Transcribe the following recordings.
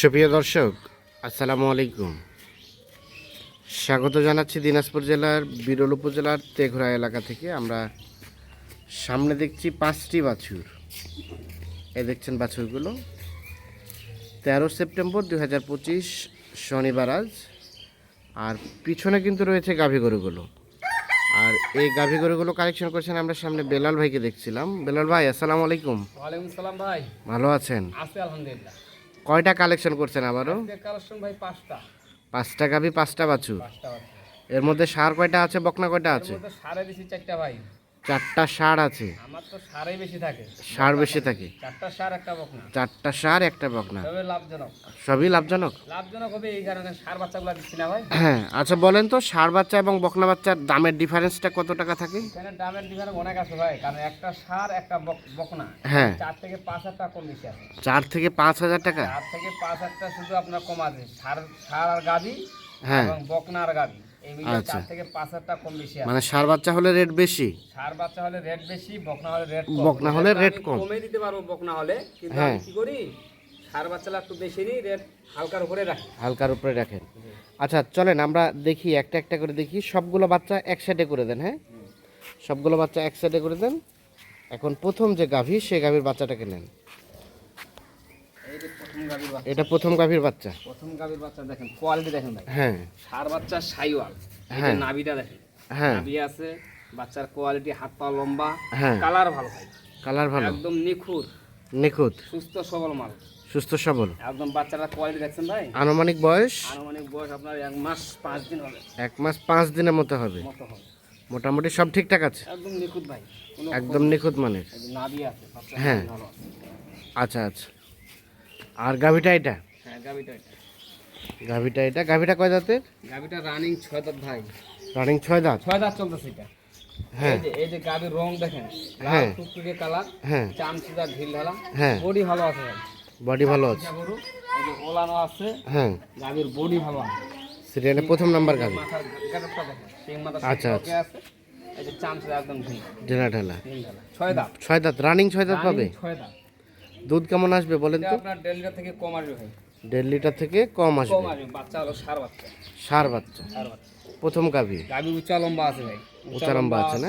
সুপ্রিয় দর্শক আসসালামু আলাইকুম। স্বাগত জানাচ্ছি দিনাজপুর জেলার বিরল উপজেলার তেঘরা এলাকা থেকে। আমরা সামনে দেখছি পাঁচটি বাছুর। এ দেখছেন বাছুরগুলো। তেরো সেপ্টেম্বর দুই হাজার পঁচিশ শনিবার আজ। আর পিছনে কিন্তু রয়েছে গাভী গরুগুলো। আর এই গাভী গরুগুলো কালেকশন করছেন আমরা সামনে বেলাল ভাইকে দেখছিলাম। বেলাল ভাই আসসালামু আলাইকুম। ওয়ালাইকুম সালাম ভাই। ভালো আছেন? আছে আলহামদুলিল্লাহ। কয়টা কালেকশন করছেন আবারও? কালেকশন ভাই পাঁচটা। পাঁচটা গাভী পাঁচটা বাছুর। এর মধ্যে সার কয়টা আছে বকনা কয়টা আছে? সারে বেশি চারটা ভাই। চারটা সার আছে। আমার তো সারেই বেশি থাকে। সার বেশি থাকে। চারটা সার একটা বকনা। চারটা সার একটা বকনা। তবে লাভজনক। সবই লাভজনক? লাভজনক হবে এই কারণে সার বাচ্চাগুলো দিচ্ছি না ভাই। হ্যাঁ আচ্ছা বলেন তো সার বাচ্চা এবং বকনা বাচ্চার দামের ডিফারেন্সটা কত টাকা থাকে? এখানে দামের ডিফারেন্স অনেক আছে ভাই কারণ একটা সার একটা বক- বকনা। হ্যাঁ। চার থেকে পাঁচ হাজার টাকা কম বেশি আছে। চার থেকে পাঁচ হাজার টাকা? চার থেকে পাঁচ হাজার টাকা শুধু আপনার কম আছে। সার সার আর গাবি হ্যাঁ। এবং বকনা আর মিলে আচ্ছা। থেকে পাঁচ হাজার কম বেশি মানে সার বাচ্চা হলে রেট বেশি? সার বাচ্চা হলে রেট বেশি বকনা হলে রেট কম। বকনা হলে রেট কম। কমে দিতে পারব বকনা হলে কিন্তু হ্যাঁ। আমি কি করি? সার বাচ্চালা একটু বেশি নিই রেট হালকার উপরে রাখি। হালকার উপরে রাখেন। আচ্ছা চলেন আমরা দেখি একটা একটা করে দেখি। সবগুলো বাচ্চা এক সাইডে করে দেন হ্যাঁ? সবগুলো বাচ্চা এক সাইডে করে দেন। এখন প্রথম যে গাভী সে গাভীর বাচ্চাটাকে নেন এই যে প্রথম গাভীর বাচ্চা এটা প্রথম গাভীর বাচ্চা। প্রথম গাভীর বাচ্চা দেখেন কোয়ালিটি দেখেন ভাই। হ্যাঁ। সার বাচ্চা সাইওয়াল। হ্যাঁ। নাভিটা দেখেন। হ্যাঁ। নাভি আছে বাচ্চার কোয়ালিটি হাত পা লম্বা হ্যাঁ। কালার ভালো ভাই। কালার ভালো। একদম নিখুঁত। নিখুঁত। সুস্থ সবল মাল সুস্থ সবল। একদম বাচ্চাটার কোয়ালিটি দেখছেন ভাই? আনুমানিক বয়স? আনুমানিক বয়স আপনার এক মাস পাঁচ দিন হবে। এক মাস পাঁচ দিনের মতো হবে। মতো হবে। মোটামুটি সব ঠিকঠাক আছে? একদম নিখুঁত ভাই। একদম নিখুঁত মানে নাভি আছে হ্যাঁ। আচ্ছা আচ্ছা। আর গাভিটা এটা? হ্যাঁ গাভীটা এটা। গাভিটা এটা? গাভিটা কয় দাঁতের? গাভীটা রানিং ছয় দাঁত ভাই। রানিং ছয় দাঁত? ছয় দাঁত চলতেছে এটা। হ্যাঁ। এই যে রং দেখেন হ্যাঁ। লাল টুকটুকে কালার হ্যাঁ। ঢিল ঢালা। হ্যাঁ। বডি ভালো আছে ভাই। বডি ভালো আছে। ইচ্ছা এই যে ওলানো আছে হ্যাঁ। গাভীর বডি ভালো আছে। সিরিয়ালে প্রথম নাম্বার গাভি। আচ্ছা, এই যে চাম একদম ঢিল। ঢেলা ঢেলা। ঢালা ছয় দাঁত। ছয় দাঁত। রানিং ছয় দাঁত পাবে? ছয় দাঁত। দুধ কেমন আসবে বলেন তো? আপনার দেড় লিটার থেকে কম আসবে ভাই। দেড় লিটার থেকে কম কম আসবে বাচ্চা হলো সার বাচ্চা। সার বাচ্চা। সার বাচ্চা। প্রথম গাভি। গাভী উঁচা লম্বা আছে ভাই। উঁচা লম্বা আছে না?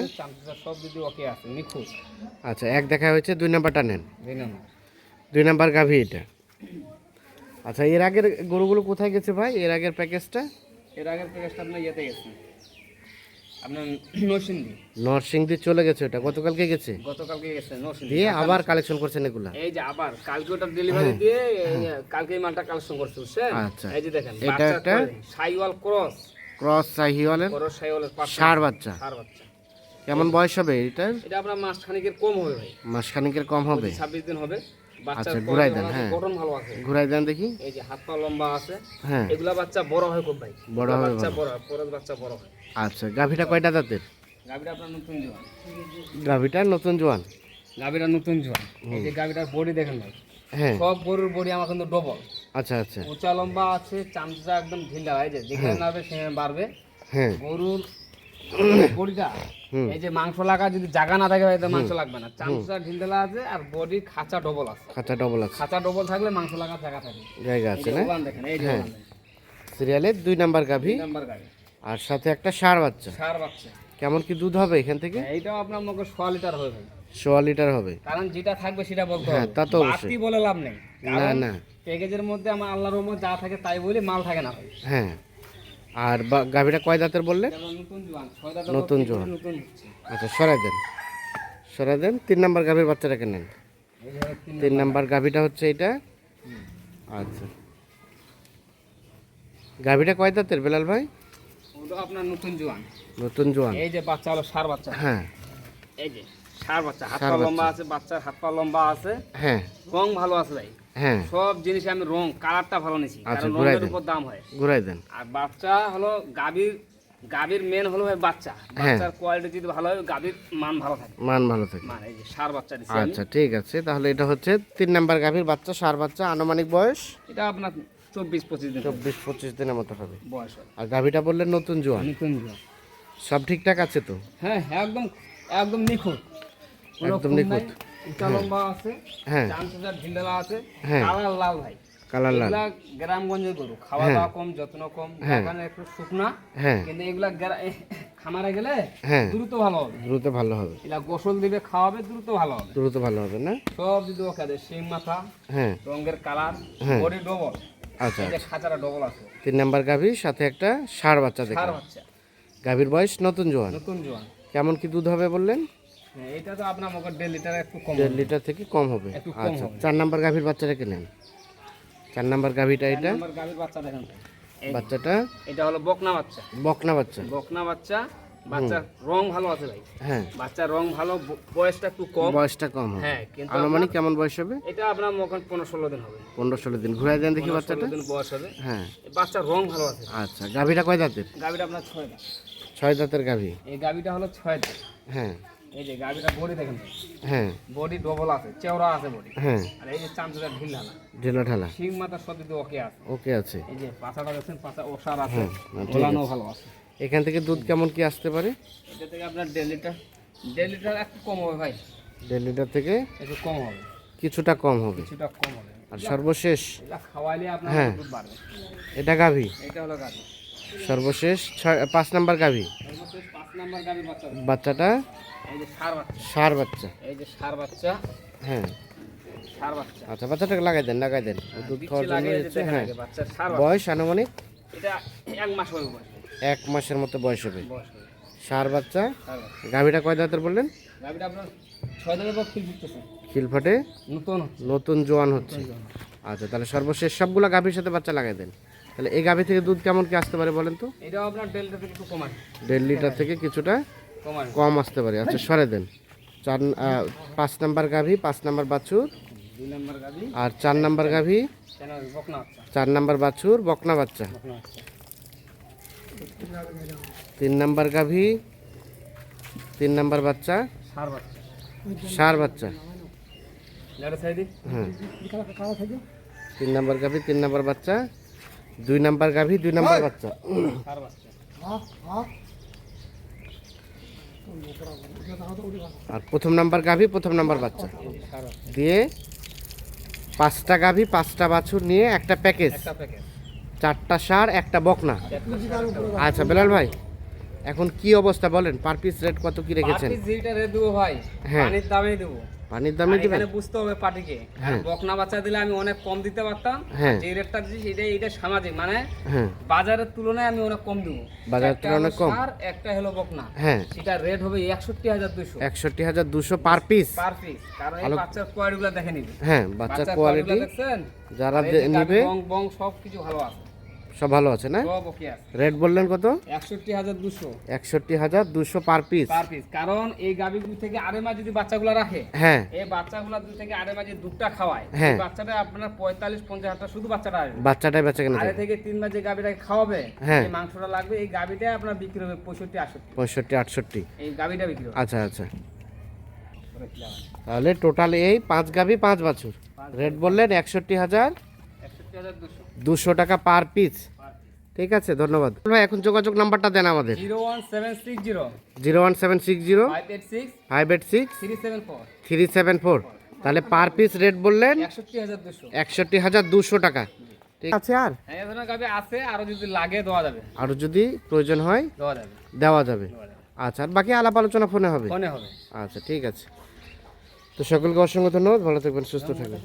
সব যদি ওকে আছে নিখুঁত। আচ্ছা এক দেখা হয়েছে দুই নাম্বারটা নেন। দুই নম্বর। দুই নাম্বার গাভি এটা। আচ্ছা এর আগের গরুগুলো কোথায় গেছে ভাই? এর আগের প্যাকেজটা? এর আগের প্যাকেজটা আপনার ইয়েতে গেছে। আপনার নরসিংদী। নরসিংদী চলে গেছে ওটা। গতকালকে গেছে? গতকালকে গেছে নরসিংদী। দিয়ে আবার কালেকশন করছেন এগুলা? এই যে আবার কালকে ওটা ডেলিভারি দিয়ে কালকে মালটা কালেকশন করছে বুঝছেন আচ্ছা। এই যে দেখেন এটা একটা- সাইওয়াল ক্রস। ক্রস ক্রস সাইওয়ালের ষাঁড় বাচ্চা। সার বাচ্চা। কেমন বয়স হবে এটার? এটা আপনার মাস খানিকের কম হবে ভাই। মাসখানিকের কম হবে? ছাব্বিশ দিন হবে। আচ্ছা, ঘুরাই দেন, হ্যাঁ। গঠন ভালো আছে। ঘুরাই দেন দেখি। এই যে হাত পা লম্বা আছে। হ্যাঁ। এগুলা বাচ্চা বড় হয় খুব ভাই। বড় হবে বাচ্চা। বড় হয় পরের বাচ্চা বড় হয়। আচ্ছা গাভিটা কয়টা দাঁতের গাভীটা আপনার নতুন জোয়ান। গাভিটা নতুন জোয়ান? গাভীটা নতুন জোয়ান। এই যে গাভীটার বডি দেখেন ভাই হ্যাঁ। সব গরুর বডি আমার কিন্তু ডবল আচ্ছা আচ্ছা। উঁচা লম্বা আছে চামচা একদম ঢিলা হয় যে যেখানে নামবে সেখানে বাড়বে। হ্যাঁ। গরুর বডিটা এই যে মাংস লাগা যদি জায়গা না থাকে তো মাংস লাগবে না। চামচা ঢিলঢালা আছে আর বডি খাঁচা ডবল আছে। খাঁচা ডবল আছে। খাঁচা ডবল থাকলে মাংস লাগা জায়গা থাকে। জায়গা আছে না? দেখেন এই হ্যাঁ। সিরিয়ালের দুই নাম্বার গাভি? নাম্বার গাড়ি আর সাথে একটা ষাঁড় বাচ্চা। সার বাচ্চা। কেমন কি দুধ হবে এখান থেকে? হ্যাঁ, এইটাও আপনার মুখে সোয়া লিটার হবে ভাই। সোয়া লিটার হবে। কারণ যেটা থাকবে সেটা বলতে হ্যাঁ, হবে। তা তো অবশ্যই। বলে লাভ নেই। না না। প্যাকেজের মধ্যে আমার আল্লাহর রহমত যা থাকে তাই বলি মাল থাকে না ভাই। হ্যাঁ। আর গাভিটা কয় দাঁতের বললে নতুন জোয়ান। ছয় দাঁতের নতুন জোয়ান। নতুন আচ্ছা সরাই দেন। সরাই দেন তিন নাম্বার গাভির বাচ্চাটাকে নেন? তিন তিন নাম্বার গাভিটা হচ্ছে এটা আচ্ছা। গাভিটা কয় দাঁতের বেলাল ভাই? ওটা আপনার নতুন জোয়ান। নতুন জোয়ান। এই যে বাচ্চা হলো সার বাচ্চা। হ্যাঁ। এই যে সার বাচ্চা হাত পা লম্বা আছে বাচ্চার হাত পা লম্বা আছে। হ্যাঁ। রং ভালো আছে ভাই। হ্যাঁ। সব জিনিসে আমি রং কালারটা ভালো নিছি আচ্ছা, কারণ রঙের উপর দাম হয়। ঘুরাই দেন। আর বাচ্চা হলো গাভীর গাভীর মেন হলো ভাই বাচ্চা। হ্যাঁ। বাচ্চার কোয়ালিটি যদি ভালো হয় গাভীর মান ভালো থাকে। মান ভালো থাকে। মানে এই যে সার বাচ্চা দিচ্ছি আচ্ছা ঠিক আছে। তাহলে এটা হচ্ছে তিন নাম্বার গাভীর বাচ্চা সার বাচ্চা আনুমানিক বয়স? এটা আপনার চব্বিশ পঁচিশ দিন চব্বিশ পঁচিশ দিনের মতো হবে। বয়স আর গাভীটা বললেন নতুন জোয়ান। নতুন জোয়ান। সব ঠিকঠাক আছে তো? হ্যাঁ একদম একদম নিখুঁত। একদম নিখুঁত। লম্বা আছে। হ্যাঁ। আছে। হ্যাঁ। কালার লাল ভাই। কালার লাল। গ্রামগঞ্জের গরু। খাওয়া হ্যাঁ। দাওয়া কম যত্ন কম। হ্যাঁ। একটু শুকনা। হ্যাঁ। কিন্তু এগুলা খামারে গেলে হ্যাঁ। দ্রুত ভালো হবে। দ্রুত ভালো হবে। এগুলা গোসল দিবে খাওয়াবে দ্রুত ভালো হবে। দ্রুত ভালো হবে না? সব যদি ওকে দেয় শিং মাথা হ্যাঁ। রঙের কালার হ্যাঁ। Body double. আচ্ছা এই খাঁচাটা ডবল আছে। তিন নাম্বার গাভী সাথে একটা ষাঁড় বাচ্চা সার দেখলাম বাচ্চা। গাভীর বয়স নতুন জোয়ান। নতুন জোয়ান। কেমন কি দুধ হবে বললেন? হ্যাঁ, এটা তো আপনার মগর দেড় লিটার একটু কম দেড় লিটার থেকে কম হবে। আচ্ছা চার নাম্বার গাভীর বাচ্চাটা কিনেন? চার নাম্বার গাভীটা এটা? নাম্বার গাভীর বাচ্চা দেখেন বাচ্চাটা? এটা হলো বকনা বাচ্চা। বকনা বাচ্চা। বকনা বাচ্চা বাচ্চার রং ভালো আছে ভাই। হ্যাঁ। বাচ্চার রং ভালো বয়সটা একটু কম। বয়সটা কম হবে হ্যাঁ কিন্তু আনুমানিক কেমন বয়স হবে? এটা আপনার মখন পনেরো ষোলো দিন হবে। পনেরো ষোলো দিন। ঘুরাই দেন দেখি বাচ্চাটা। দিন বয়স হবে। হ্যাঁ। বাচ্চার রং ভালো আছে। আচ্ছা গাভীটা কয় দাঁতের? গাভীটা আপনার ছয় দাঁত। ছয় দাঁতের গাভী। এই গাভীটা হলো ছয় দাঁত। হ্যাঁ। এই যে গাভীটা বডি দেখেন হ্যাঁ। বডি ডবল আছে চেওড়া আছে বডি। হ্যাঁ। আর এই যে চামচটা ঢিল ঢালা ঢেলা ঢালা। শিং মাথা সব দিকে ওকে আছে। ওকে আছে। এই যে পাছাটা দেখছেন পাছা ওষার আছে হ্যাঁ, না, ওলানো ভালো আছে। এখান থেকে দুধ কেমন কি আসতে পারে? এটা থেকে আপনার দেড় লিটার। দেড় লিটার একটু কম হবে ভাই। দেড় লিটার থেকে একটু কম হবে। কিছুটা কম হবে। কিছুটা কম হবে। আর সর্বশেষ? এটা খাওয়াইলে আপনার হ্যাঁ। দুধ বাড়বে। এটা গাভী? এটা হলো গাভী। সর্বশেষ ছয় পাঁচ নাম্বার গাভী? বাচ্চাটা। সার বাচ্চা। ষাঁড় বাচ্চা। এই যে সার বাচ্চা। হ্যাঁ। আচ্ছা বাচ্চাটাকে লাগাই দেন লাগাই দেন। দুধ খাওয়ার জন্য হচ্ছে হ্যাঁ। বয়স আনুমানিক? এক মাসের মতো বয়স হবে। সার বাচ্চা? গাভীটা কয় দাঁতের বললেন? খিলফাটে নতুন নতুন জোয়ান হচ্ছে। আচ্ছা তাহলে সর্বশেষ সবগুলা গাভীর সাথে বাচ্চা লাগাই দেন। তাহলে এই গাভী থেকে দুধ কেমন কি আসতে পারে বলেন তো? এটাও আপনার ডেলটা থেকে একটু দেড় লিটার থেকে কিছুটা কম আসতে পারে। আচ্ছা সরে দেন। চার পাঁচ নাম্বার গাভী পাঁচ নাম্বার বাছুর। আর চার নাম্বার গাভী? চার নাম্বার বাছুর বকনা বাচ্চা। তিন নাম্বার গাভী তিন নাম্বার বাচ্চা। সার বাচ্চা। হ্যাঁ। তিন নাম্বার গাভী তিন নাম্বার বাচ্চা। দুই নাম্বার গাভী দুই নাম্বার বাচ্চা। আর প্রথম নাম্বার গাভী প্রথম নাম্বার বাচ্চা। দিয়ে পাঁচটা গাভী পাঁচটা বাছুর নিয়ে একটা প্যাকেজ। চারটা সার একটা বকনা। আচ্ছা বেলাল ভাই এখন কি অবস্থা বলেন? পার পিস রেট কত কি রেখেছেন? যেটা দেবো ভাই হ্যাঁ। পানির দামে দেবো। পানির দামে দিবেন? এখানে বুঝতে হবে পার্টিকে হ্যাঁ। বকনা বাচ্চা দিলে আমি অনেক কম দিতে পারতাম। হ্যাঁ। যে রেটটা দিচ্ছি এটা এটা সামাজিক মানে হ্যাঁ। বাজারের তুলনায় আমি অনেক কম দেবো। বাজারের তুলনায় কম? ষাঁড়, একটা হলো বকনা। হ্যাঁ। সেটা রেট হবে একষট্টি হাজার দুশো একষট্টি হাজার দুশো পার পিস পার পিস কারণ এই বাচ্চার কোয়ালিটি গুলো দেখে নিবি। হ্যাঁ বাচ্চার কোয়ালিটি দেখছেন? যারা আর নিবে বং বং সব কিছু ভালো আছে। সব ভালো আছে না? রেট বললেন কত? একষট্টি হাজার দুশো। একষট্টি হাজার দুশো পার পিস পার পিস কারণ এই গাভীগুলো থেকে আড়ে মাস যদি বাচ্চাগুলো রাখে হ্যাঁ। এই বাচ্চাগুলো দুই থেকে আড়ে মাসে দুধটা খাওয়ায় হ্যাঁ। বাচ্চাটা আপনার পঁয়তাল্লিশ পঞ্চাশ হাজার শুধু বাচ্চাটা আসবে। বাচ্চাটাই বেচা কেনা আড়ে থেকে তিন মাস যে গাভীটাকে খাওয়াবে হ্যাঁ। মাংসটা লাগবে এই গাভীটা আপনার বিক্রি হবে পঁয়ষট্টি আটষট্টি। পঁয়ষট্টি আটষট্টি। এই গাভীটা বিক্রি হবে। আচ্ছা আচ্ছা। তাহলে টোটাল এই পাঁচ গাভি পাঁচ বছর। রেট বললেন একষট্টি হাজার দুশো। টাকা পার পিস। ঠিক আছে ধন্যবাদ। ভাই এখন যোগাযোগ নাম্বারটা দেন আমাদের। Zero one seven six zero. Zero one seven six zero. Five eight six. Five eight six. Three seven four. Three seven four. তাহলে পার পিস রেট বললেন একষট্টি হাজার দুশো। টাকা। ঠিক আছে আর? আরও যদি লাগে দেওয়া যাবে। আরও যদি প্রয়োজন হয় দেওয়া যাবে। দেওয়া যাবে। আচ্ছা আর বাকি আলাপ আলোচনা ফোনে হবে? ফোনে হবে। আচ্ছা ঠিক আছে। তো সকলকে অসংখ্য ধন্যবাদ ভালো থাকবেন সুস্থ থাকবেন।